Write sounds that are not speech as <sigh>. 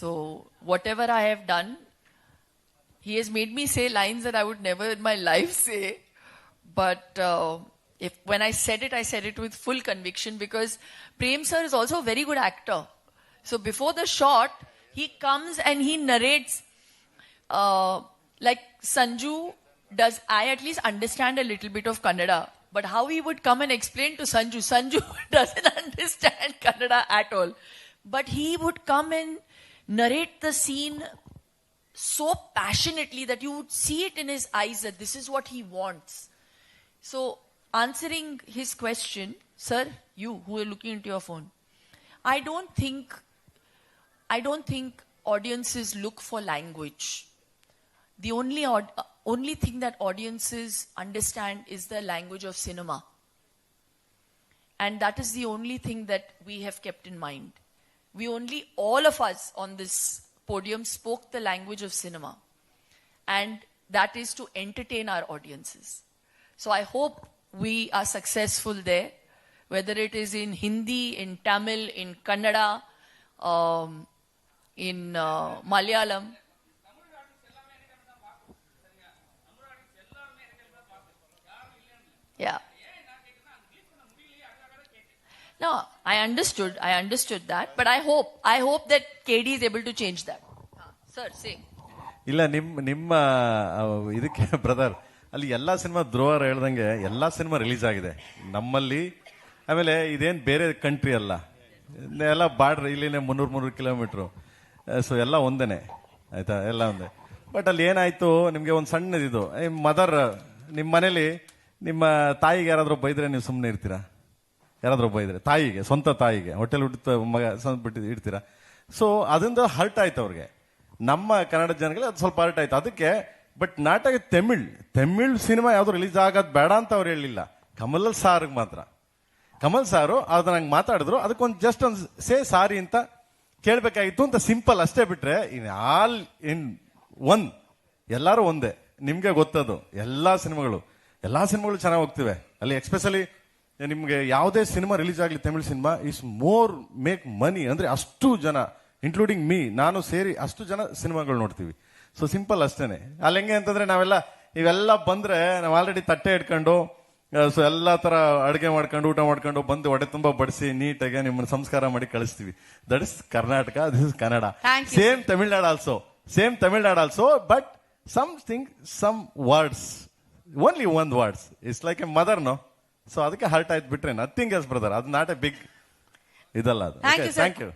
So, whatever I have done, he has made me say lines that I would never in my <laughs> life say. But uh, if when I said it, I said it with full conviction because Prem sir is also a very good actor. So before the shot, he comes and he narrates uh, like Sanju does. I at least understand a little bit of Kannada, but how he would come and explain to Sanju, <laughs> Sanju doesn't <laughs> understand Kannada at all. But he would come and narrate the scene so passionately that you would see it in his eyes that this is what he wants. So, answering his question, sir, you who are looking into your phone, I don't think, I don't think audiences look for language. The only only thing that audiences understand is the language of cinema, and that is the only thing that we have kept in mind. We only, all of us on this podium, spoke the language of cinema, and that is to entertain our audiences. So I hope we are successful there, whether it is in Hindi, in Tamil, in Kannada, um, in uh, Malayalam. Yeah. No, I understood. I understood that, but I hope, I hope that KD is able to change that. Sir, say. ಇಲ್ಲ ನಿಮ್ಮ ನಿಮ್ಮ ಇದಕ್ಕೆ <laughs> brother ಅಲ್ಲಿ ಎಲ್ಲಾ cinema ಧ್ರುವರ್ ಹೇಳ್ದಂಗೆ ಎಲ್ಲಾ cinema release ಆಗಿದೆ ನಮ್ಮಲ್ಲಿ ಆಮೇಲೆ ಇದೇನ್ ಬೇರೆ ಕಂಟ್ರಿ ಅಲ್ಲ ಎಲ್ಲ ಬಾರ್ಡ್ರ್ ಇಲ್ಲಿನೇ ಮುನ್ನೂರು ಮುನ್ನೂರು ಕಿಲೋಮೀಟ್ರು ಸೊ ಎಲ್ಲ ಒಂದೇನೆ ಆಯ್ತಾ ಎಲ್ಲ ಒಂದೇ ಬಟ್ ಅಲ್ಲಿ ಏನಾಯ್ತು ನಿಮ್ಗೆ ಒಂದು ಸಣ್ಣದಿದು ಮದರ್ ನಿಮ್ಮ ಮನೇಲಿ ನಿಮ್ಮ ತಾಯಿಗೆ ಯಾರಾದ್ರೂ ಬೈದ್ರೆ ನೀವು ಸುಮ್ಮನೆ ಇರ್ತೀರಾ ಯಾರಾದ್ರೂ ಇದ್ರೆ, ತಾಯಿಗೆ, ಸ್ವಂತ ತಾಯಿಗೆ ಹೋಟೆಲ್ ಹುಟ್ಟು ಮಗ ಬಿಟ್ಟು ಇಡ್ತೀರಾ? ಸೊ ಅದರಿಂದ ಹರ್ಟ್ ಆಯ್ತು ಅವ್ರಿಗೆ. ನಮ್ಮ ಕನ್ನಡ ಜನಗಳಿಗೆ ಅದು ಸ್ವಲ್ಪ ಹರ್ಟ್ ಆಯ್ತು. ಅದಕ್ಕೆ ಬಟ್ ನಾಟಕ ತಮಿಳ್ ತಮಿಳ್ ಸಿನಿಮಾ ಯಾವುದು ರಿಲೀಸ್ ಆಗೋದು ಬೇಡ ಅಂತ ಅವ್ರು ಹೇಳಿಲ್ಲ ಕಮಲ್ ಸಾರ್ಗೆ ಮಾತ್ರ. ಕಮಲ್ ಸಾರು ಅದನ್ನ ಹಂಗೆ ಮಾತಾಡಿದ್ರು, ಅದಕ್ಕೊಂದು ಜಸ್ಟ್ ಒಂದು ಸೇ ಸಾರಿ ಅಂತ ಕೇಳಬೇಕಾಗಿತ್ತು ಅಂತ ಸಿಂಪಲ್ ಅಷ್ಟೇ ಬಿಟ್ರೆ, ಇನ್ ಆಲ್ ಇನ್ ಒನ್ ಎಲ್ಲರೂ ಒಂದೇ. ನಿಮಗೆ ಗೊತ್ತದು, ಎಲ್ಲಾ ಸಿನಿಮಾಗಳು ಎಲ್ಲಾ ಸಿನಿಮಾಗಳು ಚೆನ್ನಾಗಿ ಹೋಗ್ತಿವೆ. ಅಲ್ಲಿ ಎಕ್ಸ್ಪೆಷಲಿ ನಿಮ್ಗೆ ಯಾವುದೇ ಸಿನಿಮಾ ರಿಲೀಸ್ ಆಗಲಿ Tamil cinema is more make money. ಅಂದರೆ ಅಷ್ಟು ಜನ ಇನ್ಕ್ಲೂಡಿಂಗ್ ಮೀ ನಾನು ಸೇರಿ ಅಷ್ಟು ಜನ ಸಿನಿಮಾಗಳು ನೋಡ್ತೀವಿ. ಸೊ ಸಿಂಪಲ್ ಅಷ್ಟೇನೆ. ಅಲ್ಲಿ ಹೆಂಗೆ ಅಂತಂದ್ರೆ ನಾವೆಲ್ಲ ಇವೆಲ್ಲ ಬಂದರೆ ನಾವು ಆಲ್ರೆಡಿ ತಟ್ಟೆ ಇಟ್ಕೊಂಡು ಸೊ ಎಲ್ಲ ಥರ ಅಡುಗೆ ಮಾಡ್ಕೊಂಡು ಊಟ ಮಾಡ್ಕೊಂಡು ಬಂದು ಹೊಡೆ ತುಂಬ ಬಡಿಸಿ ನೀಟಾಗಿ ನಿಮ್ಮನ್ನು ಸಂಸ್ಕಾರ ಮಾಡಿ ಕಳಿಸ್ತೀವಿ. That is Karnataka this is Kannada. Same Tamil Nadu also same Tamil Nadu also but something some words only one words it's like a mother no so ಅದಕ್ಕೆ ಹರ್ಟ್ ಆಯ್ತು ಬಿಟ್ರೆ ನಥಿಂಗ್ ಎಸ್ ಬ್ರದರ್ ಅದು not a big ಇದಲ್ಲ ಅದು. Thank you